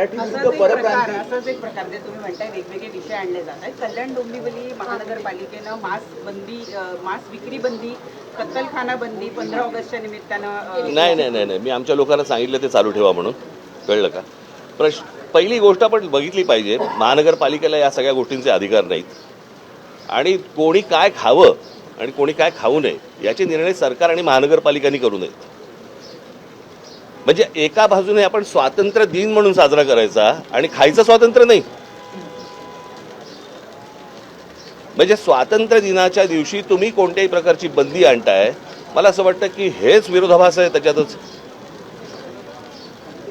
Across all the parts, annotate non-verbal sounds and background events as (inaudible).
असाच एक प्रकार जे तुम्ही म्हणताय वेगवेगळे विषय आणले जात आहेत. कल्याण डोंबिवली महानगरपालिकेनं मास्क बंदी मास्क विक्री बंदी कत्तलखाना बंदी पंधरा ऑगस्टच्या निमित्तानं नाही नाही नाही नाही. मी आमच्या लोकांना सांगितलं ते चालू ठेवा म्हणून. कळलं का? प्रश्न पहिली गोष्ट आपण बघितली पाहिजे महानगरपालिकेला या सगळ्या गोष्टींचे अधिकार नाहीत. आणि कोणी काय खावं आणि कोणी काय खाऊ नये याचे निर्णय सरकार आणि महानगरपालिकांनी करू नयेत. म्हणजे एका बाजूने आपण स्वातंत्र्य दिन म्हणून साजरा करायचा आणि खायचं स्वातंत्र्य नाही. म्हणजे स्वातंत्र्य दिनाच्या दिवशी तुम्ही कोणत्याही प्रकारची बंदी आणताय मला असं वाटतं की हेच विरोधाभास आहे त्याच्यातच.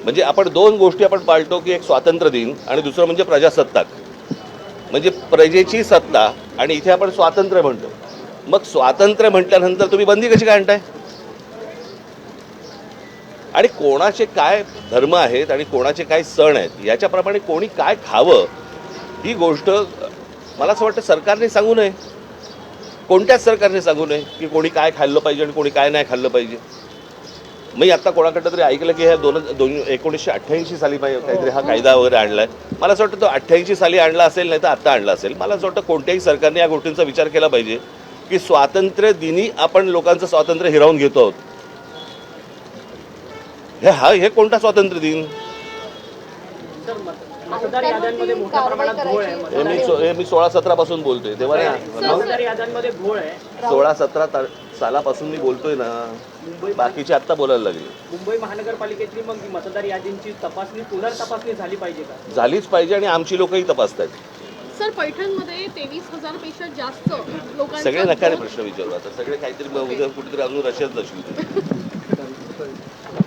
म्हणजे आपण दोन गोष्टी आपण पाळतो की एक स्वातंत्र्य दिन आणि दुसरं म्हणजे प्रजासत्ताक. म्हणजे प्रजेची सत्ता आणि इथे आपण स्वातंत्र्य म्हणतो. मग स्वातंत्र्य म्हटल्यानंतर तुम्ही बंदी कशी काय आणताय? आणि कोणाचे काय धर्म आहेत आणि कोणाचे काय सण आहेत याच्याप्रमाणे कोणी काय खावं ही गोष्ट मला असं वाटतं सरकारने सांगू नये. कोणत्याच सरकारने सांगू नये की कोणी काय खाल्लं पाहिजे आणि कोणी काय नाही खाल्लं पाहिजे. मी आता कोणाकडं तरी ऐकलं की ह्या दोन दोन एकोणीसशे अठ्ठ्याऐंशी साली पाहिजे काहीतरी हा कायदा वगैरे आणला आहे मला असं वाटतं तो अठ्ठ्याऐंशी साली आणला असेल नाही तर आत्ता आणला असेल. मला असं वाटतं कोणत्याही सरकारने या गोष्टींचा विचार केला पाहिजे की स्वातंत्र्य दिनी आपण लोकांचं स्वातंत्र्य हिरावून घेतो आहोत. हे हा हे कोणता स्वातंत्र्य दिन? मतदार याद्यांमध्ये मोठ्या प्रमाणात घोळ आहे. हे मी सो- हे मी सोळा सतरा पासून बोलतोय तेव्हा नाही मतदार याद्यांमध्ये घोळ आहे. सोळा सतरा ता- सालापासून मी बोलतोय ना मुंबई बाकीचे आत्ता बोलायला लागले. मुंबई महानगरपालिकेतली मग ही मतदार यादींची तपासणी पुनर्तपासणी झाली पाहिजे का? झालीच पाहिजे आणि आमची लोकही तपासतात सर पैठणमध्ये तेवीस हजारपेक्षा जास्त लोकांचा सगळे नकारे प्रश्न विचारू आता. सगळे काहीतरी मग उद्या कुठेतरी अजून रशियात जाशील (laughs)